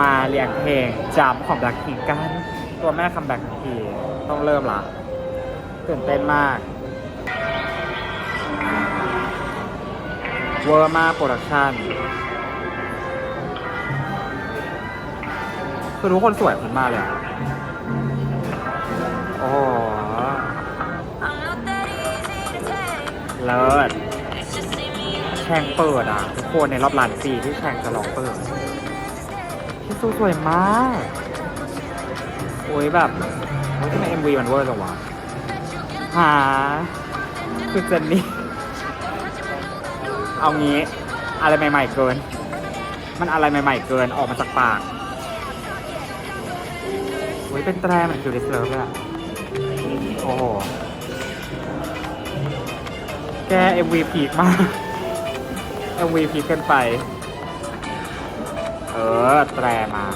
มาเรียงเพลงจำของ Blackpink กัน ตัวแม่คัมแบ็กทีต้องเริ่มละตื่นเต้นมาก เวอร์มาโปรดักชั่นคือทุกคนสวยคนมากเลยอะโอ้เลิศแข่งเปิดอะ ทุกคนในรอบล้านปีที่แข่งจะลองเปิด พี่ซูสวยมาก โอ้ยแบบโอ้ยทำไมเอ็มวีมันเวอร์จังวะหาคือเจนนี่ เอางี้ อะไรใหม่ ๆ เกิน มันอะไรใหม่ ๆ เกินออกมาจากปากโอ้ยเป็นแตรเหมือนคิวดิสเลิฟเลยอะโอ้โห แก MV พีคมาก MV พีคเกินไป เออ แตรมา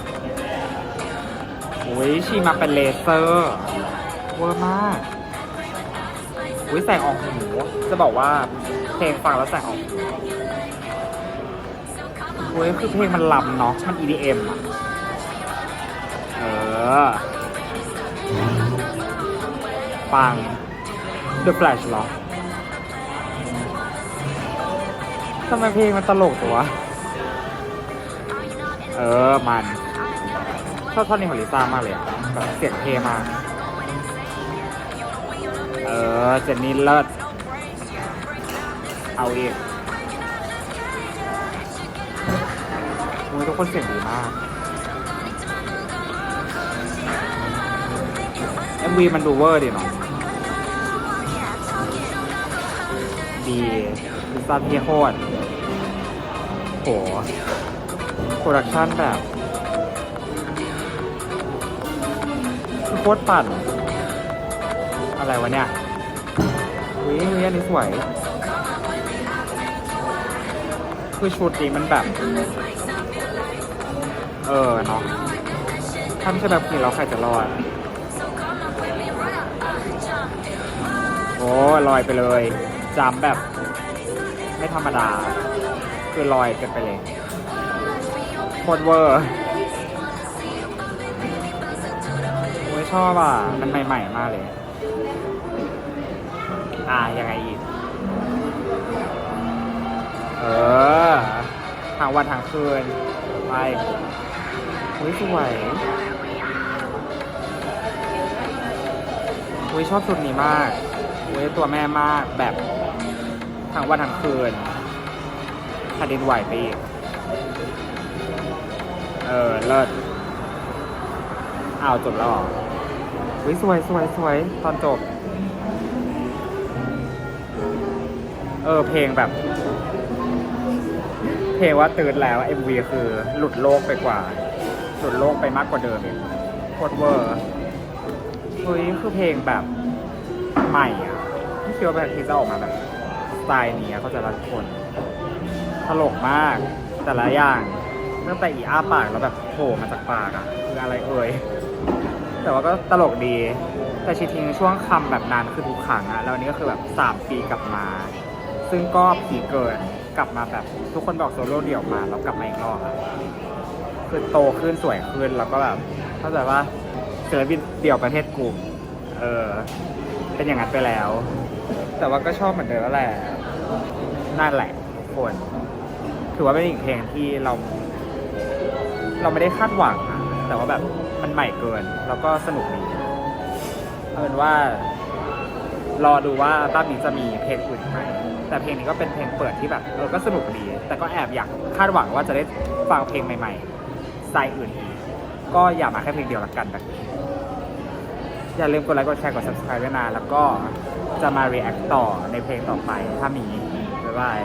อุ้ยชีมาเป็นเลเซอร์เวอร์มาก อุ้ยแสงออกหูจะบอกว่าเพลงฟังแล้วแสงออกหูอุ้ยคือเพลงมันลำเนาะมัน EDM อะ เออ ปัง The Flash เหรอทำไมเพลงมันตลกจังวะ เออ มันชอบท่อนนี้ของลิซ่ามากเลยอะแบบเสียงเทมาก เออ เจนนี่เลิศ เอาอีกอุ้ยทุกคนเสียงดีมาก MV มันดูเวอร์ดีเนาะดีลิซ่าเทียโคตรโห โปรดักชันแบบคือโคตรปั่น อะไรวะเนี่ยอุ้ยอุ้ยอันนี้สวย คือชุดนี้มันแบบ เออเนาะถ้าไม่ใช่แบบนี้เราใครจะรอดโอ้ลอยไปเลยจำแบบ ไม่ธรรมดา คือลอยกันไปเลย โคตรเวอร์โอ้ยชอบอะ มันใหม่ ๆ มากเลย อ่ายังไงอีก เออ ทางวันทางคืน ไปอุ้ยสวยอุ้ยชอบชุดนี้มากอุ้ยตัวแม่มากแบบทางวันทางคืนแผ่นดินไหวไปอีก เออ เลิศอ้าวจบแล้วเหรออุ้ยสวยสวยสวยตอนจบ เออ เพลงแบบ เพลงว่าตื่นแล้ว MV คือหลุดโลกไปกว่า หลุดโลกไปมากกว่าเดิมอีกโคตรเวอร์เฮ้ยคือเพลงแบบใหม่อะที่คิดว่าแบบที่จะออกมาแบบสไตล์นี้อะเขาจะรักคน ตลกมากแต่ละอย่าง ตั้งแต่อีอ้าปากแล้วแบบโผล่มาจากปากอะคืออะไรเอ่ยแต่ว่าก็ตลกดี แต่ชีทิ้งช่วงคำแบบนานคือทุกครั้งอะแล้วอันนี้ก็คือแบบสามปีกลับมา ซึ่งก็ผีเกินกลับมาแบบทุกคนบอกโซโล่เดี่ยวมาแล้วกลับมาอีกรอบอะคือโตขึ้นสวยขึ้นแล้วก็แบบเข้าใจว่าเจอบินเดี่ยวประเทศกลุ่มเออเป็นอย่างนั้นไปแล้ว แต่ว่าก็ชอบเหมือนเดิมแล้วแหละนั่นแหละทุกคนถือว่าเป็นอีกเพลงที่เรา เราไม่ได้คาดหวังอะแต่ว่าแบบมันใหม่เกิน แล้วก็สนุกดีเอาเป็นว่า รอดูว่าบ้าบีจะมีเพลงอื่นไหมแต่เพลงนี้ก็เป็นเพลงเปิดที่แบบเออก็สนุกดี แต่ก็แอบอยากคาดหวังว่าจะได้ฟังเพลงใหม่ๆสไตล์อื่นอีกก็อย่ามาแค่เพลงเดียวละกันแบบนี้อย่าลืมกดไลค์กดแชร์กด subscribe ด้วยนะแล้วก็จะมา react ต่อในเพลงต่อไปถ้ามี บ๊ายบาย